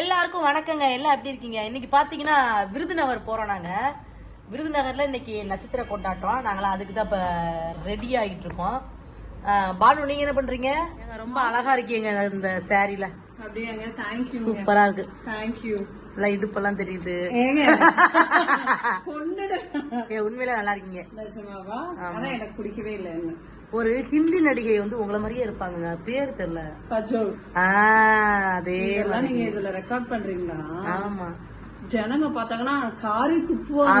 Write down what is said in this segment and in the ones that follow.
எல்லாருக்கும் வணக்கங்க. எல்லாம் எப்படி இருக்கீங்க? இன்னைக்கு பாத்தீங்கன்னா விருதுநகர் போறோம் நாங்க. விருதுநகர்ல இன்னைக்கு நட்சத்திர கொண்டாட்டம். நாங்களாம் அதுக்கு தான் இப்ப ரெடி ஆகிட்டு இருக்கோம். பானு நீங்க என்ன பண்றீங்க? ஏங்க, ரொம்ப அழகா இருக்கீங்க இந்த சாரில. அப்படியாங்க தேங்க்யூ சூப்பரா இருக்கு. தேங்க்யூ எல்லாம் இடுப்பெல்லாம் தெரியுது. ஏங்க. கொண்டுடு ஏ, உண்மையில நல்லா இருக்கீங்க. நிஜமாவா? ஆனா எனக்கு பிடிக்கவே இல்லை ஒரு ஹிந்தி நடிகை வந்து உங்களை மாதிரியே இருப்பாங்க பேர் தெரியல. கஜோல் அதே நீங்க இதுல ரெக்கார்ட் பண்றீங்களா? ஆமா. ஜனங்க பாத்தாங்கன்னா காரி துப்புவாங்க.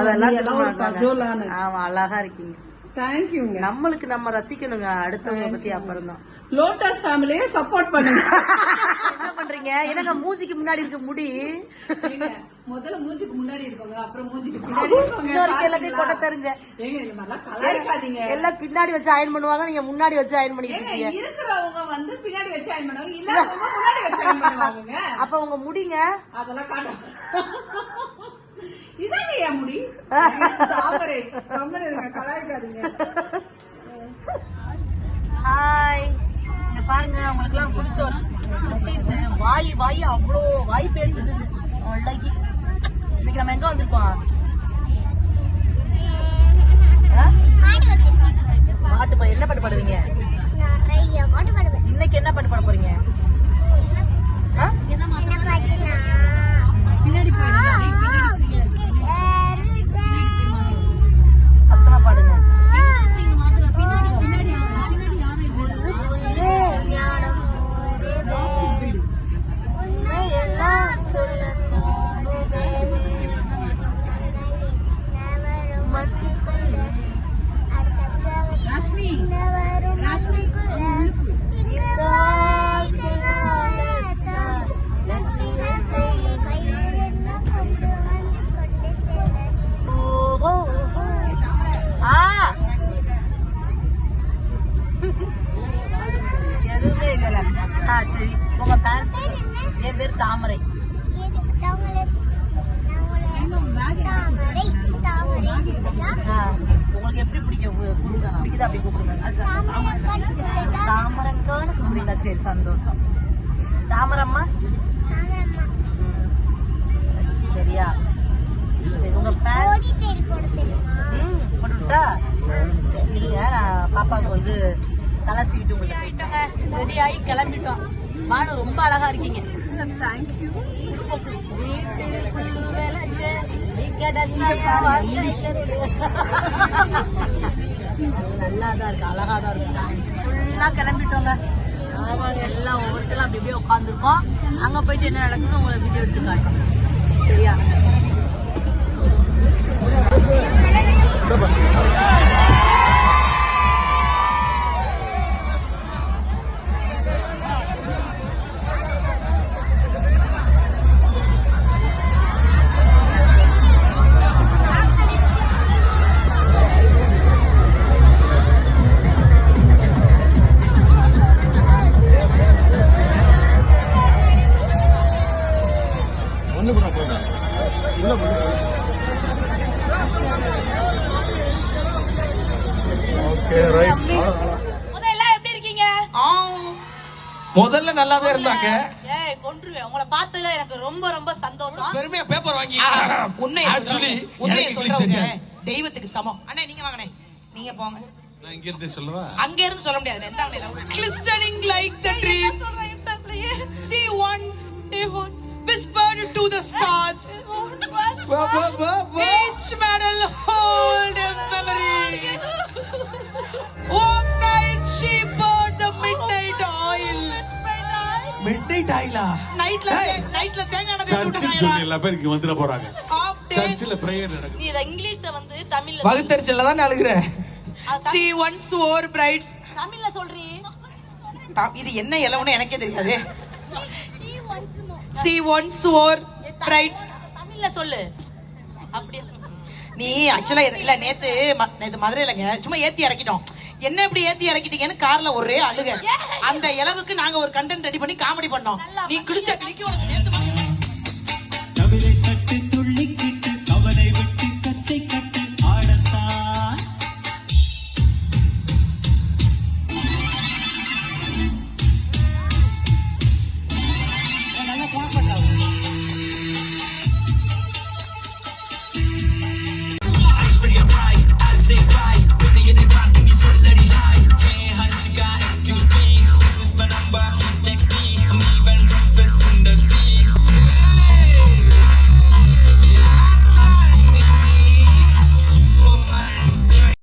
ஆமா அழகா இருக்கீங்க. தேங்க்யூங்க நம்மளுக்கு நம்ம ரசிக்கணுங்க. அடுத்தவங்க பத்தி அப்புறம் தான் லோட்டஸ் ஃபேமிலியே சப்போர்ட் பண்ணுங்க. என்ன பண்றீங்க? எனக்கு மூஞ்சிக்கு முன்னாடி இருக்க முடி? முதல்ல மூஞ்சிக்கு முன்னாடி இருக்கவங்க அப்புறம் மூஞ்சிக்கு பின்னாடி இன்னொருக்கு எல்லாத்தையும் கொட்ட தெரிஞ்ச ஏங்க இந்த மாதிரிலாம் கலாய்க்காதீங்க. எல்லாம் பின்னாடி வச்சு அயன் பண்ணுவாங்க நீங்க முன்னாடி வச்சு அயன் இருக்கீங்க. இருக்கிறவங்க வந்து பின்னாடி வச்சு அயன் பண்ணுவாங்க இல்லாதவங்க முன்னாடி வச்சு அயன் பண்ணுவாங்க அப்ப உங்க முடிங்க. அதெல்லாம் காட்டும் இதாங்க என் முடி. இருங்க கலாய்க்காதீங்க. ஹாய் பாருங்க உங்களுக்கு எல்லாம் பிடிச்ச ஒரு. வாய் வாய் அவ்வளோ வாய் பேசுது. அழகி இன்னைக்கு நம்ம எங்க வந்திருக்கோம் ஆ? பாட்டு பாடு என்ன பாட்டு பாடுவீங்க நிறைய பாட்டு பாடுவேன் இன்னைக்கு என்ன பாட்டு பாட போறீங்க ஆ? என்ன பாட்டுனா சத்தமா பாடுங்க ஓஹோ. ஆ. எதுவுமே இல்லைல்ல ஆ சரி. உங்க பேன்ஸ் என் பேர் தாமரை. உங்களுக்கு எப்படி பிடிக்கும். பிடிக்குதா? அப்படி கூப்பிடுங்க. தாமரங்கான்னு கூப்பிடுங்க சரி சந்தோஷம். தாமரம்மா. சரியா? சரி உங்க போட்டுட்டா? இல்லைங்க நான் பாப்பாவுக்கு வந்து தலை சீவிட்டு உங்கள்ட்ட போயிட்டோங்க ரெடி ஆகி கிளம்பிட்டோம். பானு ரொம்ப அழகா இருக்கீங்க. நல்லா தான் இருக்கு அழகா தான் இருக்கு. ஃபுல்லா கிளம்பிட்டோங்க. எல்லாம் ஒவ்வொருத்தரும் அப்படி அப்படியே உட்காந்துருக்கோம் அங்க போயிட்டு என்ன நடக்குன்னு உங்களை வீடியோ எடுத்து காட்டுறோம் முதல்ல எப்படி இருக்கீங்க? முதல்ல நல்லா தான் இருந்தாங்க. ஏய் கொன்றுவேன். உங்களை பார்த்ததுல எனக்கு ரொம்ப ரொம்ப சந்தோஷம். பெருமையா பேப்பர் வாங்கி உண்மையை எனக்கு இங்கிலீஷ் சொல்றவங்க. தெய்வத்துக்கு சமம். அண்ணே நீங்க வாங்கண்ணே. நீங்க போங்க. நான் இங்க இருந்து சொல்லவா அங்க இருந்து சொல்ல முடியாது. எந்த the dream see once see once whispered to the stars each medal hold a memory one night she burned the midnight oil midnight ஆயிலா நைட்ல நைட்ல தேங்காய் எண்ணெய் ஊத்திட்டாங்களா? சொல்லி எல்லா பேர் இங்க வந்துட போறாங்க சர்ச்சில் பிரேயர் நடக்கும் நீ இத இங்கிலீஷ்ல வந்து தமிழ்ல வகுத்தறிச்சல தான் அழுகுறேன் அது see once wore brides தமிழ்ல சொல்றீ இது என்ன இலவனு எனக்கே தெரியாது. சி ஒன்ஸ் ஓர் பிரைட்ஸ் தமிழ்ல சொல்லு. அப்படியே நீ ஆக்சுவலா இல்ல நேத்து நேத்து மதுரையிலங்க சும்மா ஏத்தி இறக்கிட்டோம். என்ன இப்படி ஏத்தி இறக்கிட்டீங்கன்னு கார்ல ஒரே அழுக. அந்த இளவுக்கு நாங்க ஒரு கண்டென்ட் ரெடி பண்ணி காமெடி பண்ணோம். நீ கிழிச்ச கிழிக்க உனக்கு நேத்து